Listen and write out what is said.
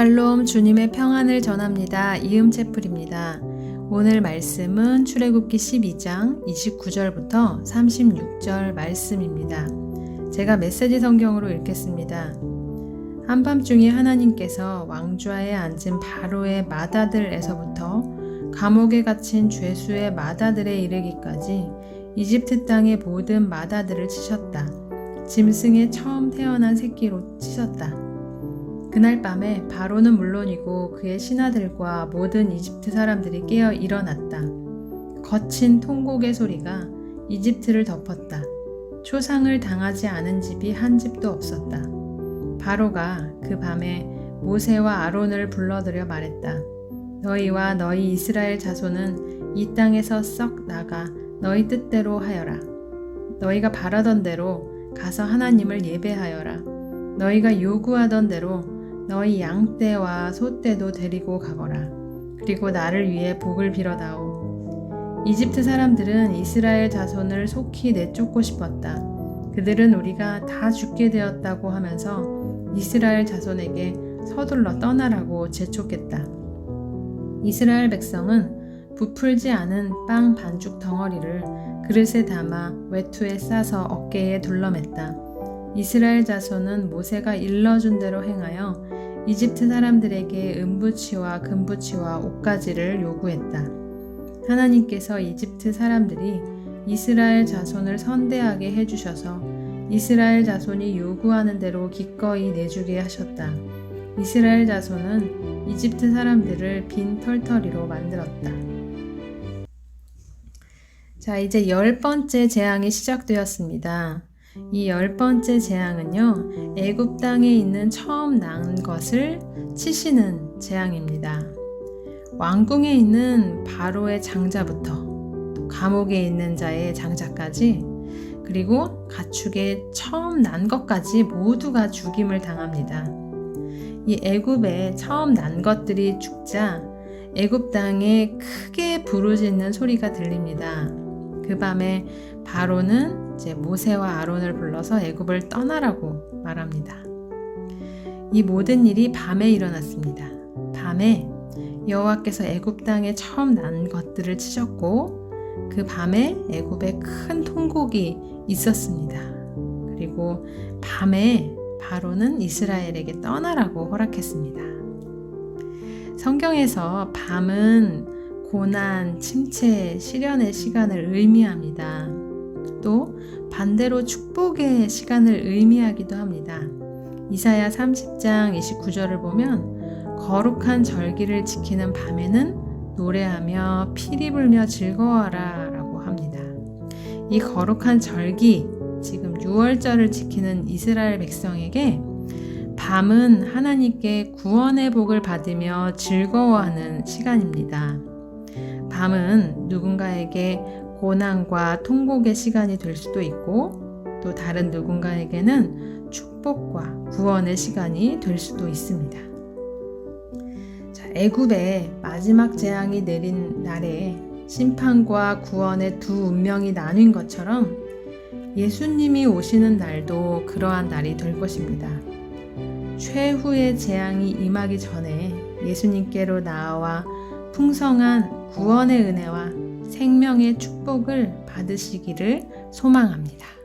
샬롬 주님의 평안을 전합니다. 이음 채플입니다. 오늘 말씀은 출애굽기 12장 29절부터 36절 말씀입니다. 제가 메시지 성경으로 읽겠습니다. 한밤중에 하나님께서 왕좌에 앉은 바로의 마다들에서부터 감옥에 갇힌 죄수의 마다들에 이르기까지 이집트 땅의 모든 마다들을 치셨다. 짐승의 처음 태어난 새끼로 치셨다. 그날 밤에 바로는 물론이고 그의 신하들과 모든 이집트 사람들이 깨어 일어났다. 거친 통곡의 소리가 이집트를 덮었다. 초상을 당하지 않은 집이 한 집도 없었다. 바로가 그 밤에 모세와 아론을 불러들여 말했다. 너희와 너희 이스라엘 자손은 이 땅에서 썩 나가 너희 뜻대로 하여라. 너희가 바라던 대로 가서 하나님을 예배하여라. 너희가 요구하던 대로 너희 양떼와 소떼도 데리고 가거라. 그리고 나를 위해 복을 빌어다오. 이집트 사람들은 이스라엘 자손을 속히 내쫓고 싶었다. 그들은 우리가 다 죽게 되었다고 하면서 이스라엘 자손에게 서둘러 떠나라고 재촉했다. 이스라엘 백성은 부풀지 않은 빵 반죽 덩어리를 그릇에 담아 외투에 싸서 어깨에 둘러맸다. 이스라엘 자손은 모세가 일러준 대로 행하여 이집트 사람들에게 은부치와 금부치와 옷가지를 요구했다. 하나님께서 이집트 사람들이 이스라엘 자손을 선대하게 해주셔서 이스라엘 자손이 요구하는 대로 기꺼이 내주게 하셨다. 이스라엘 자손은 이집트 사람들을 빈 털터리로 만들었다. 자, 이제 열 번째 재앙이 시작되었습니다. 이 열 번째 재앙은요, 애굽 땅에 있는 처음 난 것을 치시는 재앙입니다. 왕궁에 있는 바로의 장자부터 감옥에 있는 자의 장자까지 그리고 가축의 처음 난 것까지 모두가 죽임을 당합니다. 이 애굽에 처음 난 것들이 죽자 애굽 땅에 크게 부르짖는 소리가 들립니다. 그 밤에 바로는 이제 모세와 아론을 불러서 애굽을 떠나라고 말합니다. 이 모든 일이 밤에 일어났습니다. 밤에 여호와께서 애굽 땅에 처음 난 것들을 치셨고 그 밤에 애굽에 큰 통곡이 있었습니다. 그리고 밤에 바로는 이스라엘에게 떠나라고 허락했습니다. 성경에서 밤은 고난, 침체, 시련의 시간을 의미합니다. 또 반대로 축복의 시간을 의미하기도 합니다. 이사야 30장 29절을 보면 거룩한 절기를 지키는 밤에는 노래하며 피리 불며 즐거워라 라고 합니다. 이 거룩한 절기, 지금 6월절을 지키는 이스라엘 백성에게 밤은 하나님께 구원의 복을 받으며 즐거워하는 시간입니다. 밤은 누군가에게 고난과 통곡의 시간이 될 수도 있고 또 다른 누군가에게는 축복과 구원의 시간이 될 수도 있습니다. 자, 애굽의 마지막 재앙이 내린 날에 심판과 구원의 두 운명이 나뉜 것처럼 예수님이 오시는 날도 그러한 날이 될 것입니다. 최후의 재앙이 임하기 전에 예수님께로 나와 풍성한 구원의 은혜와 생명의 축복을 받으시기를 소망합니다.